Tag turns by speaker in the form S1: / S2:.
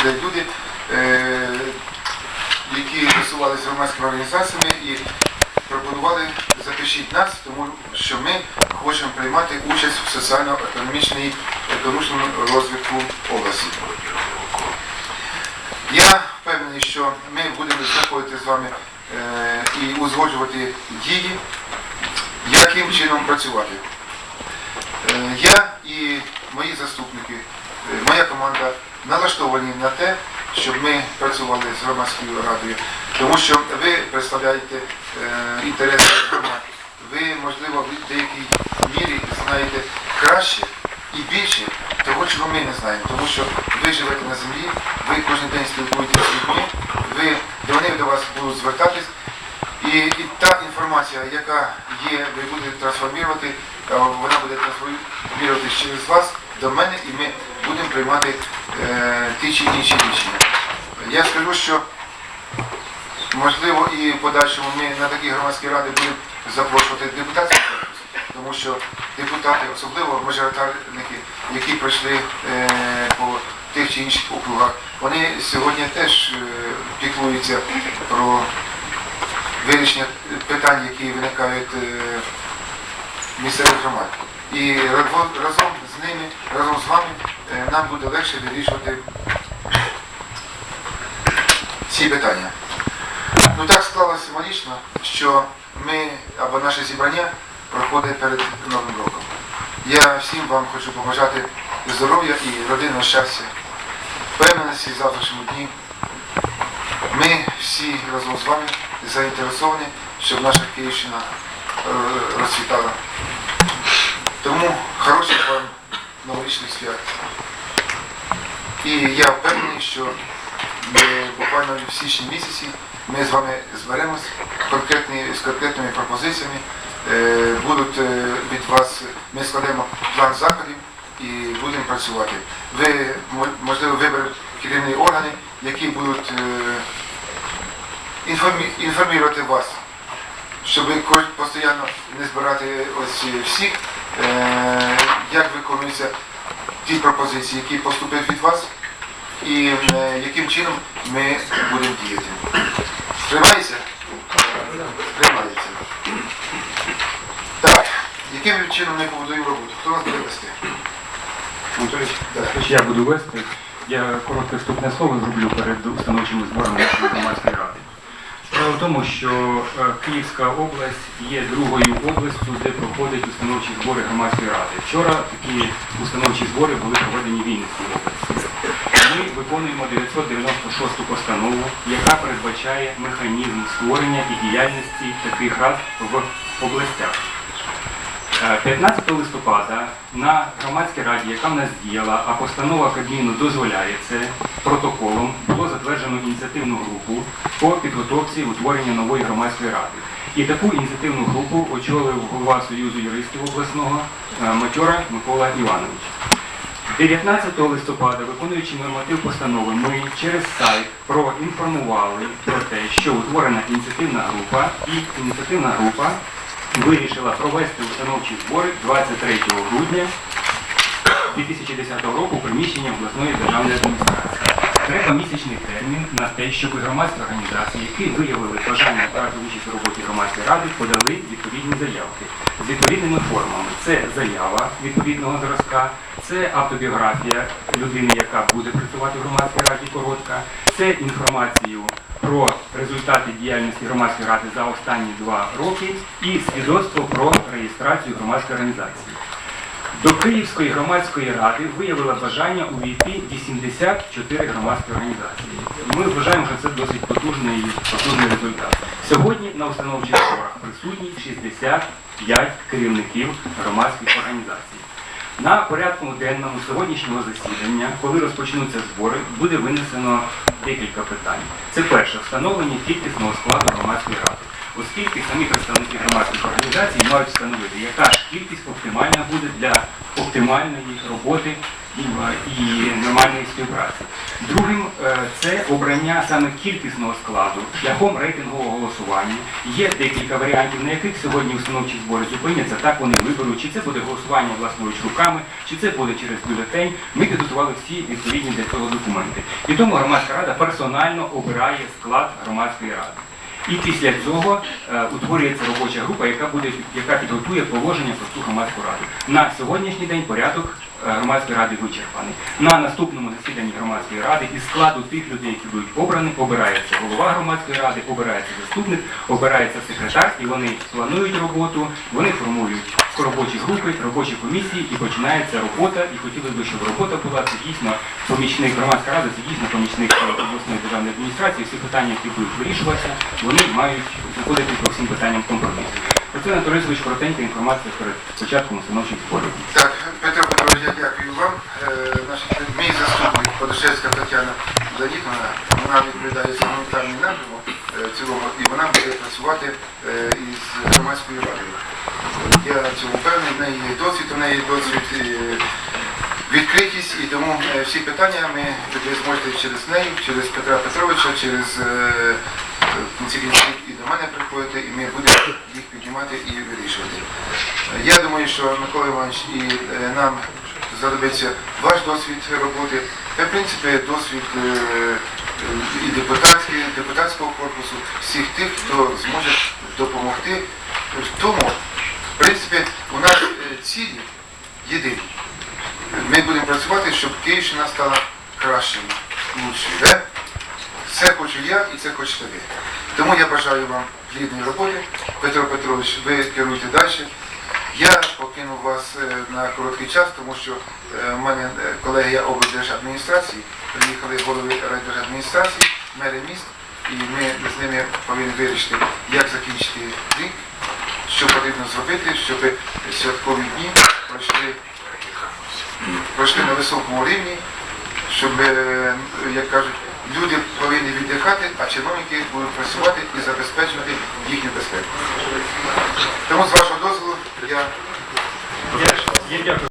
S1: приходять люди, е, які висувалися громадськими організаціями і пропонували запишіть нас, тому що ми хочемо приймати участь в соціально-економічній економічному розвитку області. Я впевнений, що ми будемо знаходити з вами е, і узгоджувати дії, яким чином працювати. Е, Я і мої заступники, моя команда налаштовані на те, щоб ми працювали з громадською радою, тому що ви представляєте е, інтереси громад. Ви, можливо, в деякій мірі знаєте краще і більше того, чого ми не знаємо, тому що ви живете на землі, ви кожен день спілкуєтеся з людьми, ви, вони до вас будуть звертатись, і, і та інформація, яка є, ви будете трансформувати, е, вона буде трансформуватися через вас до мене, і ми будемо приймати е, ті чи інші рішення. Я скажу, що можливо і в подальшому ми на такі громадські ради будемо запрошувати корпус, тому що депутати, особливо мажоритарники, які пройшли е, по тих чи інших округах, вони сьогодні теж е, піклуються про вирішення питань, які виникають в місцевих громад. І разом- з ними, разом з вами нам буде легше вирішувати ці питання. Ну так склалося символічно, що ми або наше зібрання проходить перед Новим роком. Я всім вам хочу побажати здоров'я і родинного щастя, впевненості в завтрашньому дні. Ми всі разом з вами заінтересовані, щоб наша Київщина е, розцвітала. Тому хороших вам новорічних свят. І я впевнений, що буквально в січні місяці ми з вами зберемось з конкретними пропозиціями. Е, Будуть е, від вас, ми складемо план заходів і будемо працювати. Ви, можливо, виберете керівні органи, які будуть е, інформувати вас, щоб постійно не збирати ось всіх, як виконуються ті пропозиції, які поступять від вас, і е, яким чином ми будемо діяти. Приймається? Приймається. Так, яким чином ми побудуємо роботу? Хто нас буде вести?
S2: Я буду вести, я коротке вступне слово зроблю перед установчими зборами громадської тому, що е, Київська область є другою областю, де проходять установчі збори громадської ради. Вчора такі установчі збори були проведені в Вінницькій області. Ми виконуємо 996 постанову, яка передбачає механізм створення і діяльності таких рад в областях. Е, 15 листопада на громадській раді, яка в нас діяла, а постанова Кабміну дозволяє це, протоколом було затверджено ініціативну групу по підготовці утворення нової громадської ради. І таку ініціативну групу очолив голова Союзу юристів обласного е, Матьора Микола Іванович. 19 листопада, виконуючи норматив постанови, ми через сайт проінформували про те, що утворена ініціативна група, і ініціативна група вирішила провести установчі збори 23 грудня 2010 року у приміщенні обласної державної адміністрації. Треба місячний термін на те, щоб громадські організації, які виявили бажання брати участь у роботі громадської ради, подали відповідні заявки з відповідними формами. Це заява відповідного зразка, це автобіографія людини, яка буде працювати в громадській раді коротка, це інформацію про результати діяльності громадської ради за останні два роки і свідоцтво про реєстрацію громадської організації. До Київської громадської ради виявила бажання увійти 84 громадські організації. Ми вважаємо, що це досить потужний, потужний результат. Сьогодні на установчих зборах присутні 65 керівників громадських організацій. На порядку денному сьогоднішнього засідання, коли розпочнуться збори, буде винесено декілька питань. Це перше встановлення кількісного складу громадської ради, оскільки самі представники громадських організацій мають встановити, яка ж кількість оптимальна буде для оптимальної роботи і, нормальної співпраці. Другим е, це обрання саме кількісного складу шляхом рейтингового голосування. Є декілька варіантів, на яких сьогодні установчі збори зупиняться. Так вони виберуть, чи це буде голосування власноруч руками, чи це буде через бюлетень. Ми підготували всі відповідні для цього документи. І тому громадська рада персонально обирає склад громадської ради. І після цього е, утворюється робоча група, яка буде яка підготує положення про цю громадську раду. На сьогоднішній день порядок громадської ради вичерпаний. На наступному засіданні громадської ради із складу тих людей, які будуть обрані, обирається голова громадської ради, обирається заступник, обирається секретар, і вони планують роботу, вони формують робочі групи, робочі комісії, і починається робота. І хотіли би, щоб робота була це дійсно помічник громадська рада, це дійсно помічник е, обласної державної адміністрації. Всі питання, які будуть вирішуватися, вони мають знаходити по всім питанням компроміс. Про це Анатолій Олексійович, коротенька інформація перед початком установчих зборів.
S1: Так, Петро Петрович, я дякую вам. Е, Значить, мій заступник Подошевська Тетяна Леонідовна, вона відповідає за гуманітарний напрямок е, цілому, і вона буде працювати е, із громадською радою. Я цьому впевнений, в неї є досвід, у неї є досвід е, відкритість, і тому всі питання ми ви зможете через неї, через Петра Петровича, через і до мене приходити, і ми будемо їх піднімати і вирішувати. Я думаю, що Микола Іванович і нам знадобиться ваш досвід роботи, та в принципі досвід е, е, і депутатський, депутатського корпусу, всіх тих, хто зможе допомогти тому, в принципі, у нас е, цілі єдині. Ми будемо працювати, щоб Київщина стала кращою, лучшою. Да? Це хочу я і це хочете ви. Тому я бажаю вам плідної роботи. Петро Петрович, ви керуйте далі. Покинув вас е, на короткий час, тому що е, в мене е, колегія облдержадміністрації, приїхали голови райдержадміністрації, мери міст, і ми з ними повинні вирішити, як закінчити рік, що потрібно зробити, щоб святкові дні пройшли пройшли на високому рівні, щоб, як кажуть, люди повинні віддихати, а чиновники будуть працювати і забезпечувати їхню безпеку. Тому з вашого дозволу
S2: я дякую.